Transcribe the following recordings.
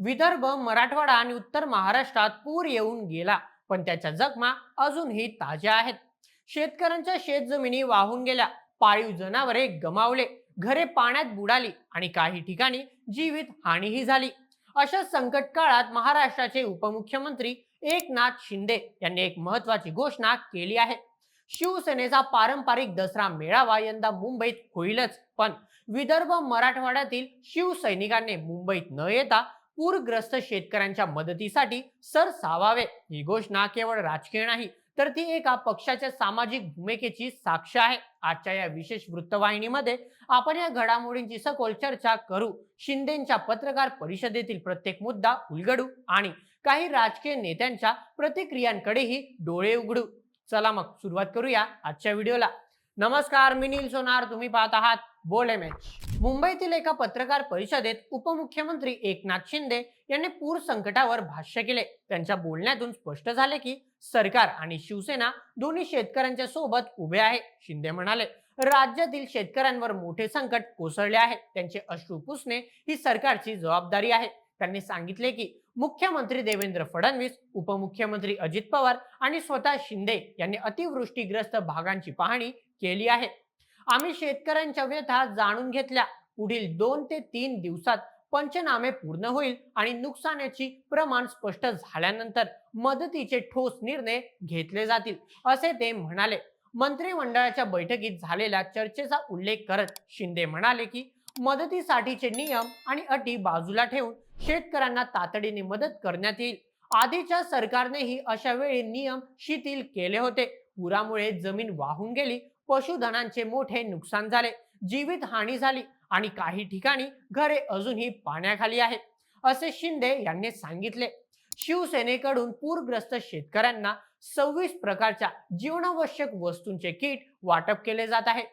विदर्भ मराठवाडा आणि उत्तर महाराष्ट्रात पूर येऊन गेला पण त्याच्या जखमा अजूनही ताज्या आहेत. शेतकऱ्यांच्या शेतजमिनी वाहून गेल्या पाळीव जनावरे गमावले घरे पाण्यात बुडाली आणि काही ठिकाणी जीवित हानीही झाली. अशा संकट काळात महाराष्ट्राचे उपमुख्यमंत्री एकनाथ शिंदे यांनी एक महत्वाची घोषणा केली आहे. शिवसेनेचा पारंपरिक दसरा मेळावा यंदा मुंबईत होईलच पण विदर्भ मराठवाड्यातील शिवसैनिकांनी मुंबईत न येता पूरग्रस्त शेतकऱ्यांच्या मदतीसाठी सर सावावे. ही घोषणा केवळ राजकीय नाही तर ती एका पक्षाच्या सामाजिक भूमिकेची साक्ष आहे. आजच्या या विशेष वृत्तवाहिनीमध्ये आपण या घडामोडींची सखोल चर्चा करू. शिंदेच्या पत्रकार परिषदेतील प्रत्येक मुद्दा उलगडू आणि काही राजकीय नेत्यांच्या प्रतिक्रियांकडेही डोळे उघडू. चला मग सुरुवात करूया आजच्या व्हिडिओला. नमस्कार मी नील सोनार. तुम्ही पाहत आहात बोले एम मुंबईतील एका पत्रकार परिषदेत उपमुख्यमंत्री एकनाथ शिंदे यांनी पूर संकटावर भाष्य केले. त्यांच्या बोलण्यातून स्पष्ट झाले की सरकार आणि शिवसेना दोन्ही शेतकऱ्यांच्या सोबत उभे आहे शिंदे म्हणाले. राज्यातील शेतकऱ्यांवर मोठे संकट कोसळले आहे. त्यांचे अश्रू पुसणे ही सरकारची जबाबदारी आहे. त्यांनी सांगितले की मुख्यमंत्री देवेंद्र फडणवीस उपमुख्यमंत्री अजित पवार आणि स्वतः शिंदे यांनी अतिवृष्टीग्रस्त भागांची पाहणी केली आहे. आम्ही शेतकऱ्यांच्या व्यथा जाणून घेतल्या. पुढील दोन ते तीन दिवसात पंचनामे पूर्ण होईल आणि नुकसानाची प्रमाण स्पष्ट झाल्यानंतर मदतीचे ठोस निर्णय घेतले जातील असे ते म्हणाले. मंत्रिमंडळाच्या बैठकीत झालेल्या चर्चेचा उल्लेख करत शिंदे म्हणाले की मदतीसाठीचे नियम आणि अटी बाजूला ठेवून शेतकऱ्यांना तातडीने मदत करण्यात येईल. आधीच्या सरकारनेही अशा वेळी नियम शिथिल केले होते. पुरामुळे जमीन वाहून गेली पशुधनांचे मोठे नुकसान झाले. जीवित हानी झाली आणि काही ठिकाणी घरे अजूनही पाण्याखाली आहेत असे शिंदे यांनी सांगितले. शिवसेनेकडून पूरग्रस्त शेतकऱ्यांना सव्वीस प्रकारच्या जीवनावश्यक वस्तूंचे किट वाटप केले जात आहे.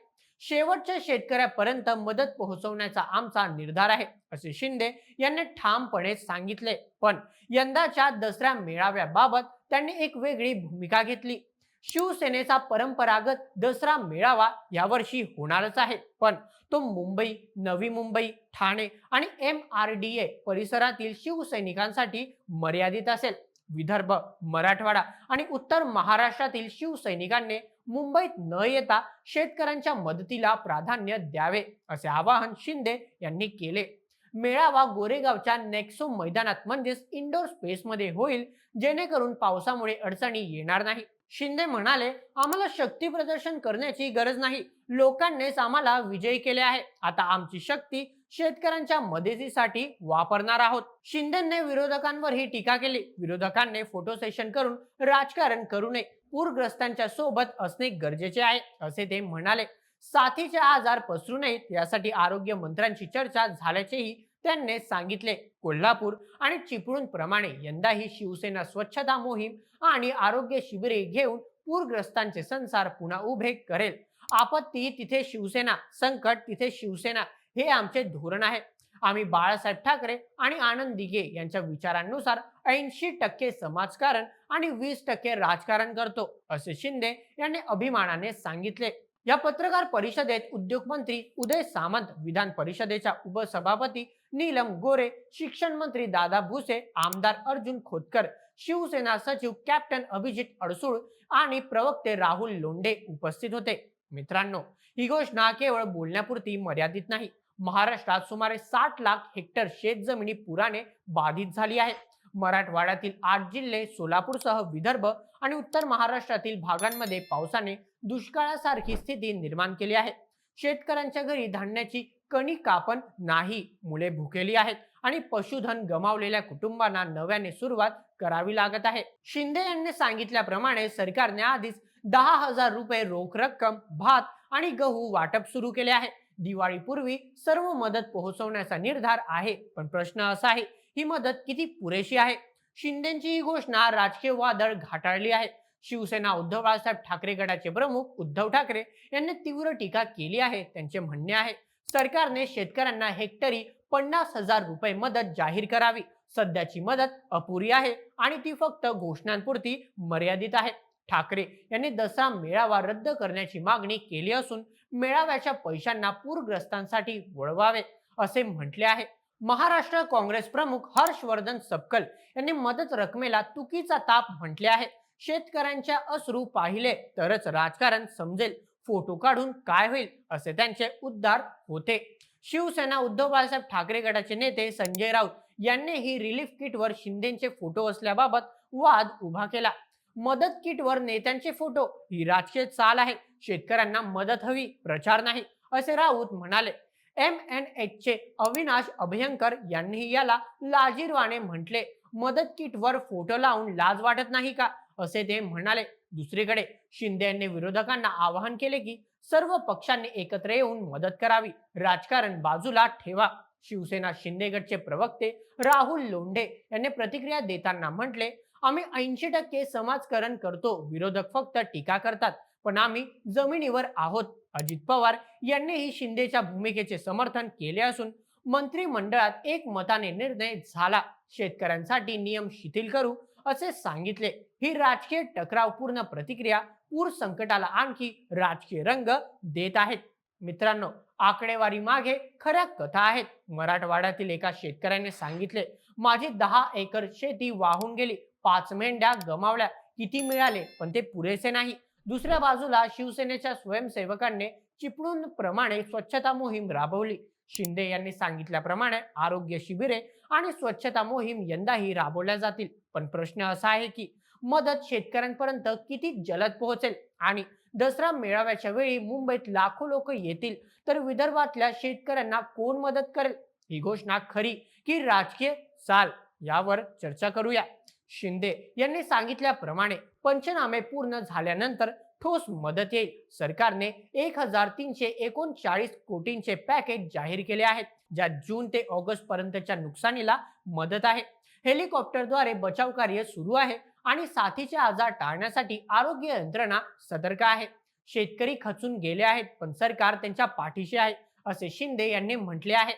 शेवटच्या शेतकऱ्यापर्यंत मदत पोहोचवण्याचा आमचा निर्धार आहे असे शिंदे यांनी ठामपणे सांगितले. पण यंदाच्या दसऱ्या मेळाव्याबाबत त्यांनी एक वेगळी भूमिका घेतली. शिवसेनेचा परंपरागत दसरा मेळावा यावर्षी होणारच आहे. पण तो मुंबई नवी मुंबई ठाणे आणि एम आर डी ए परिसरातील शिवसैनिकांसाठी मर्यादित असेल. विदर्भ मराठवाडा आणि उत्तर महाराष्ट्रातील शिवसैनिकांनी मुंबईत न येता शेतकऱ्यांच्या मदतीला प्राधान्य द्यावे असे आवाहन शिंदे यांनी केले. मेळावा गोरेगावच्या नेक्सो मैदानात म्हणजेच इंडोर स्पेसमध्ये होईल जेणेकरून पावसामुळे अडचणी येणार नाही शिंदे म्हणाले आम्हाला शक्ती प्रदर्शन करण्याची गरज नाही. लोकांनीच आम्हाला विजयी केले आहे. आता आमची शक्ती शेतकऱ्यांच्या मदतीसाठी वापरणार आहोत. शिंदेने विरोधकांवर ही टीका केली. विरोधकांनी फोटो सेशन करून राजकारण करू नये. पूरग्रस्तांच्या सोबत असणे गरजेचे आहे असे ते म्हणाले. साथीचे आजार पसरू नयेत यासाठी आरोग्य मंत्र्यांची चर्चा झाल्याचेही त्यांनी सांगितले कोल्हापूर आणि चिपळूणप्रमाणे यंदा यंदाही शिवसेना स्वच्छता मोहीम आणि आरोग्य शिबिरे घेऊन पूरग्रस्तांचे संसार पुन्हा उभे करेल. आपत्ती तिथे शिवसेना संकट तिथे शिवसेना हे आमचे धोरण आहे. आम्ही बाळासाहेब ठाकरे आणि आनंद दिघे यांच्या विचारांनुसार ऐंशी टक्के समाजकारण आणि वीस टक्के राजकारण करतो असे शिंदे यांनी अभिमानाने सांगितले. या पत्रकार परिषदेत उद्योग मंत्री उदय सामंत विधान परिषदेच्या उपसभापती नीलम गोरे शिक्षण मंत्री दादा भुसे आमदार अर्जुन खोतकर शिवसेना सचिव कॅप्टन अभिजित अडसूळ आणि प्रवक्ते राहुल लोंढे उपस्थित होते. मित्रांनो ही घोषणा केवळ बोलण्यापुरती मर्यादित नाही. महाराष्ट्रात सुमारे साठ लाख हेक्टर शेतजमिनी पुराने बाधित झाली आहे मराठवाड्यातील आठ जिल्हे सोलापूरसह विदर्भ आणि उत्तर महाराष्ट्रातील भागांमध्ये पावसाने दुष्काळासारखी स्थिती निर्माण केली आहे. शेतकऱ्यांच्या घरी धान्याची कणी कापण नाही मुले भुकेली आहेत आणि पशुधन गमावलेल्या कुटुंबांना नव्याने सुरुवात करावी लागत आहे. शिंदे यांनी सांगितल्याप्रमाणे सरकारने आधीच दहा हजार रुपये रोख रक्कम भात आणि गहू वाटप सुरू केले आहे. दिवाळीपूर्वी सर्व मदत पोहोचवण्याचा निर्धार आहे पण प्रश्न असा आहे ही मदत किती पुरेशी आहे? शिंदेची ही घोषणा राजकीय वादळ घाटाळली आहे. शिवसेना उद्धव बाळासाहेब ठाकरे गटाचे प्रमुख उद्धव ठाकरे यांनी तीव्र टीका केली आहे. त्यांचे म्हणणे आहे सरकारने शेतकऱ्यांना हेक्टरी पन्नास हजार रुपये मदत जाहीर करावी. सध्याची मदत अपुरी आहे आणि ती फक्त घोषणांपुरती मर्यादित आहे. ठाकरे यांनी दसरा मेळावा रद्द करण्याची मागणी केली असून मेळाव्याच्या पैशांना पूरग्रस्तांसाठी वळवावे असे म्हटले आहे. महाराष्ट्र काँग्रेस प्रमुख हर्षवर्धन सपकल यांनी मदत रकमेला चुकीचा ताप म्हटले आहे. शेतकऱ्यांच्या अश्रू पाहिले तरच राजकारण समजेल. फोटो काढून काय होईल असे त्यांचे उद्गार होते. शिवसेना उद्धव बाळासाहेब ठाकरे गटाचे नेते संजय राऊत यांनी ही रिलीफ किटवर शिंदेचे फोटो असल्याबाबत वाद उभा केला. मदत किटवर नेत्यांचे फोटो ही राजकीय चाल आहे. शेतकऱ्यांना मदत हवी प्रचार नाही असे राऊत म्हणाले. एम एन एच चे अविनाश अभयंकर यांनी याला लाजीरवाने म्हटले. मदत किटवर फोटो लावून लाज वाटत नाही का? असे ते म्हणाले. दुसरीकडे शिंदे यांनी विरोधकांना आवाहन केले की सर्व पक्षांनी एकत्र येऊन मदत करावी. राजकारण बाजूला ठेवा. शिवसेना शिंदे गटचे प्रवक्ते राहुल लोंढे यांनी प्रतिक्रिया देताना म्हटले आम्ही ऐंशी टक्के समाजकरण करतो. विरोधक फक्त टीका करतात. पण आम्ही जमिनीवर आहोत. अजित पवार यांनीही शिंदेच्या भूमिकेचे समर्थन केले असून मंत्रिमंडळात एक मताने निर्णय झाला. शेतकऱ्यांसाठी नियम शिथिल करू असे सांगितले. ही राजकीय टकरावपूर्ण प्रतिक्रिया पूर संकटाला आणखी राजकीय रंग देत आहेत. मित्रांनो आकडेवारी मागे खऱ्या कथा आहेत. मराठवाड्यातील एका शेतकऱ्याने सांगितले माझी दहा एकर शेती वाहून गेली. पाच मेंढ्या गमावल्या. किती मिळाले? पण ते पुरेसे नाही. दुसऱ्या बाजूला शिवसेनेच्या स्वयंसेवकांनी चिपळूण प्रमाणे स्वच्छता मोहीम राबवली. शिंदे यांनी सांगितल्याप्रमाणे आरोग्य शिबिरे आणि स्वच्छता मोहीम यंदाही राबवल्या जातील. पण प्रश्न असा आहे की मदत शेतकऱ्यांपर्यंत किती जलद पोहोचेल? आणि दसरा मेळाव्याच्या वेळी मुंबईत लाखो लोक येतील तर विदर्भातल्या शेतकऱ्यांना कोण मदत करेल? ही घोषणा खरी की राजकीय चाल? यावर चर्चा करूया. शिंदे यांनी सांगितल्याप्रमाणे पंचनामे पूर्ण झाल्यानंतर ठोस मदत येईल. सरकारने एक हजार तीनशे एकोणचाळीस कोटींचे पॅकेज जाहीर केले आहेत ज्यात जून ते ऑगस्ट पर्यंतच्या नुकसानीला मदत आहे. हेलिकॉप्टरद्वारे बचाव कार्य सुरू आहे आणि साथीचे आजार टाळण्यासाठी आरोग्य यंत्रणा सतर्क आहे. शेतकरी खचून गेले आहेत पण सरकार त्यांच्या पाठीशी आहे असे शिंदे यांनी म्हटले आहे.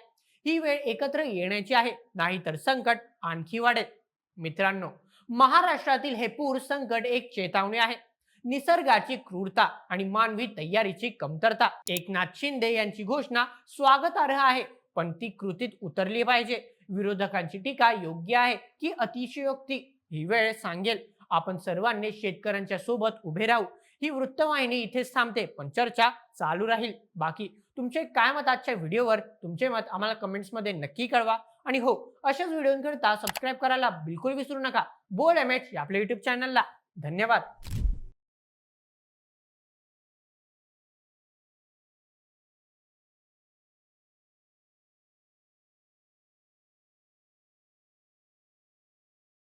ही वेळ एकत्र येण्याची आहे नाहीतर संकट आणखी वाढेल. मित्रांनो महाराष्ट्रातील हे पूर संकट एक चेतावणी आहे. निसर्गाची क्रूरता आणि मानवी तयारीची कमतरता. एकनाथ शिंदे यांची घोषणा स्वागतार्ह आहे पण ती कृतीत उतरली पाहिजे. विरोधकांची टीका योग्य आहे की अतिशयोक्ती ही वेळ सांगेल. आपण सर्वांनी शेतकऱ्यांच्या सोबत उभे राहू. ही वृत्तवाहिनी इथेच थांबते पण चर्चा चालू राहील. बाकी तुमचे काय मत आजच्या व्हिडिओवर? तुमचे मत आम्हाला कमेंट्समध्ये नक्की कळवा. आणि हो अशाच व्हिडिओंकरिता सबस्क्राईब करायला बिलकुल विसरू नका. बोल एम एच आपल्या युट्यूब चॅनलला धन्यवाद.